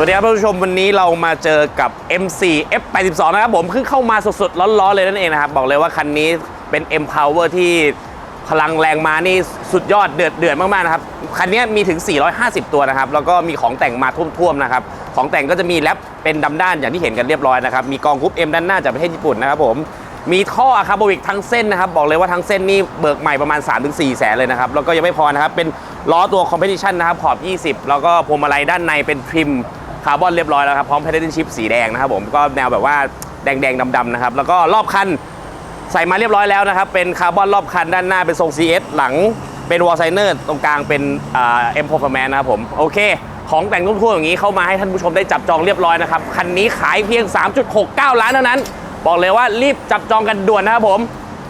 สวัสดีครับท่านผู้ชมวันนี้เรามาเจอกับ M4 F82 นะครับผมเพิ่งเข้ามาสดๆ ร้อนๆ เลยนั่นเองนะครับ บอกเลยว่าคันนี้เป็น M Power ที่พลังแรงมานี่สุดยอดเดือดเดือดมากๆนะครับ คันนี้มีถึง 450 ตัวนะครับ แล้วก็มีของแต่งมาท่วมๆนะครับ ของแต่งก็จะมีแรปเป็นดำด้านอย่างที่เห็นกันเรียบร้อยนะครับ มีกองกรุ๊ป M ด้านหน้าจากประเทศญี่ปุ่นนะครับผมมีท่ออะคาร์บวิกทั้งเส้นนะครับ บอกเลยว่าทั้งเส้นนี่เบิกใหม่ประมาณ 3-4 แสนเลยนะครับ แล้วก็ยังไม่พอนะครับเป็นล้อตัวคอมเพ t ชันนะครับขอบ 20 แล้วก็พวงมาลัยด้านในเป็นทริม คาร์บอนเรียบร้อยแล้วครับ พร้อม p พ d เ l ชิ p สีแดงนะครับผมก็แนวแบบว่าแดงๆดำๆนะครับ แล้วก็รอบคันใส่มาเรียบร้อยแล้วนะครับ เป็นคาร์บอนรอบคันด้านหน้าเป็นทรง CS หลังเป็นวอลไซเนอร์ตรงกลางเป็นเอ่า M Performance นะครับผม โอเค ของแต่งทุ่วอย่างนี้เข้ามาให้ท่านผู้ชมได้จับจองเรียบร้อยนะครับ คันนี้ขายเพียง 3.69 ล้านเท่านั้น บอกเลยว่ารีบจับจองกันด่วนนะครับผม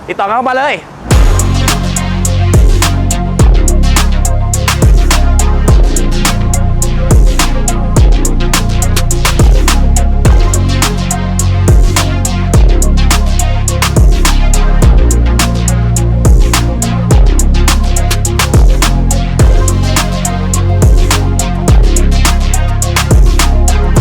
ติดต่อเข้ามาเลย